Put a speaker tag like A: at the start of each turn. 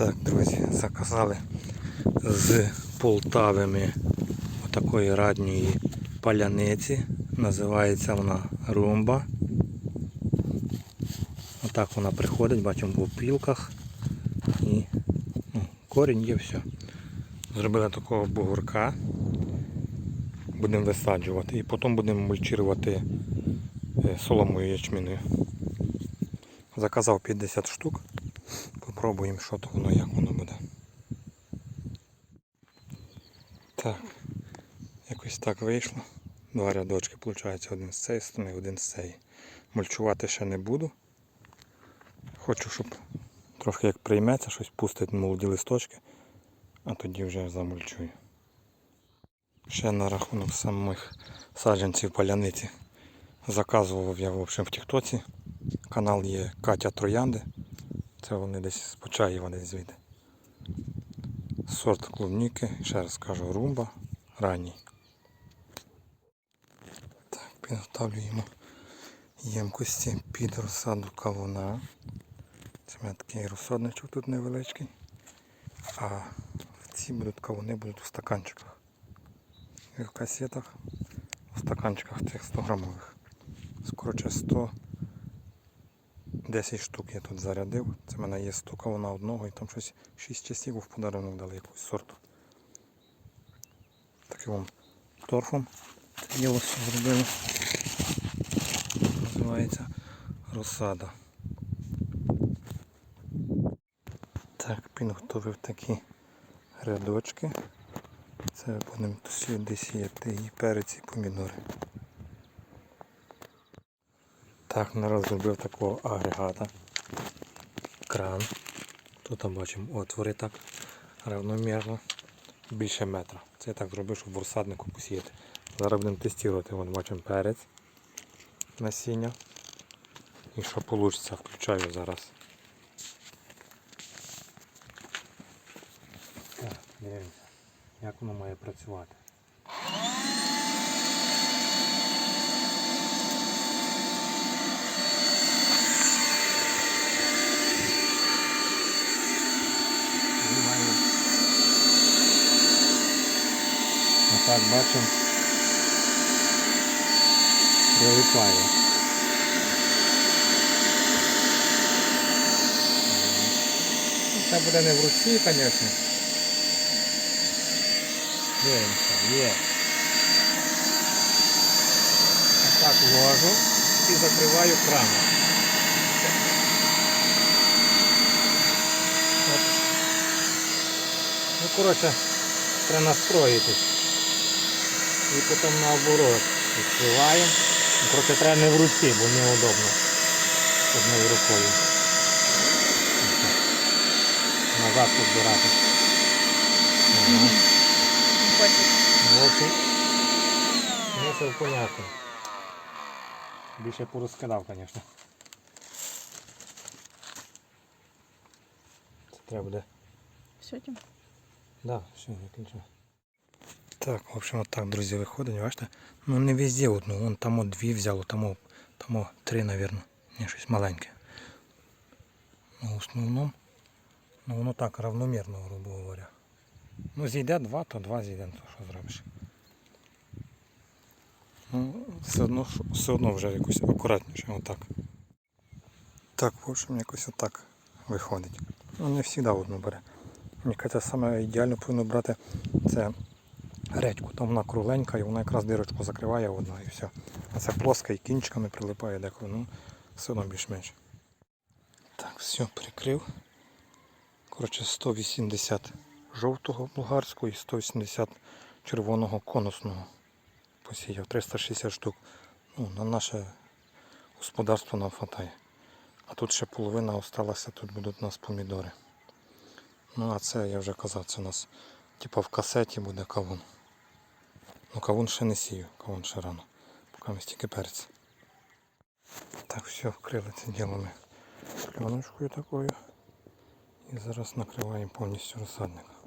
A: Так, друзі, заказали з Полтави ми отакої радньої паляниці. Називається вона румба. Отак вона приходить, бачимо в опілках. І ну, корінь є все. Зробили такого бугурка. Будемо висаджувати. І потім будемо мульчувати е, соломою ячміною. Заказав 50 штук. Попробуємо, що то воно, як воно буде. Так, якось так вийшло. Два рядочки, виходить, один з цієї сторони, один з цієї. Мульчувати ще не буду. Хочу, щоб трохи як прийметься, щось пустить молоді листочки, а тоді вже замульчую. Ще на рахунок самих саджанців паляниці. Заказував я в общем, в Тіктоці. Канал є Катя Троянди. Це вони десь з Почаєва десь звідти. Сорт клубніки, ще раз кажу, румба ранній. Так, підготовлюємо ємкості під розсаду кавуна. Це в мене такий розсадничок тут невеличкий. А ці будуть кавуни будуть у стаканчиках. І в касетах, у стаканчиках тих 100 грамових. Скороче 100 10 штук я тут зарядив. Це в мене є 100 кавуна одного і там щось 6 часів в подарунок дали якусь сорту. Таким вам торфом це діло зробили. Називається розсада. Так, підготовив такі рядочки. Це будемо сюди сіяти і перець і помідори. Так, нараз зробив такого агрегата. Кран. Тут там бачимо отвори так равномірно. Більше метра. Це я так зробив, щоб в розсаднику посіяти. Зараз будемо тестувати. Вон бачимо перець насіння. І що вийде, включаю зараз. Так, дивимося, як воно має працювати. Отак бачимо. Прилипає. Ну, Це буде не в руці, звісно. Дивимося, є. Так ложу і закриваю кран. Ну, коротше, треба настроїтись. І потім наоборот відкриваємо. Коротше, треба не в руці, бо неудобно. Одною рукою. Назад підбирати. Ага. В общем, смисл понятний. Більше порозкидав, звісно. Це треба буде.
B: Все, Тім?
A: Да, все, виключаю. Так, в общем, от так, друзі, виходить, бачите? Ну не везде одну, вон там от дві взяло, там, там три, мабуть. Ні, щось маленьке. Ну, в основному, ну воно так равномірно, грубо говоря. Ну зійде два, то два зійде, ну, то що зробиш. Ну, все одно, все одно вже якось акуратніше, отак. Так, в общем, якось отак виходить. Ну, не завжди одну бере. Мені кажеться, саме ідеально повинно брати це редьку. Там вона кругленька і вона якраз дирочку закриває одна і все. А це плоска і кінчиками прилипає деколи. Ну, все одно більш-менш. Так, все, прикрив. Коротше, 180 жовтого болгарського і 180 червоного конусного. Посіяв 360 штук. Ну, на наше господарство нам хватає. А тут ще половина осталася, тут будуть у нас помідори. Ну а це я вже казав, це у нас типа в касеті буде кавун. Ну кавун ще не сію, кавун ще рано. Поки ми стільки перець. Так, все, вкрили це діло ми пленочкою такою. І зараз накриваємо повністю розсадник.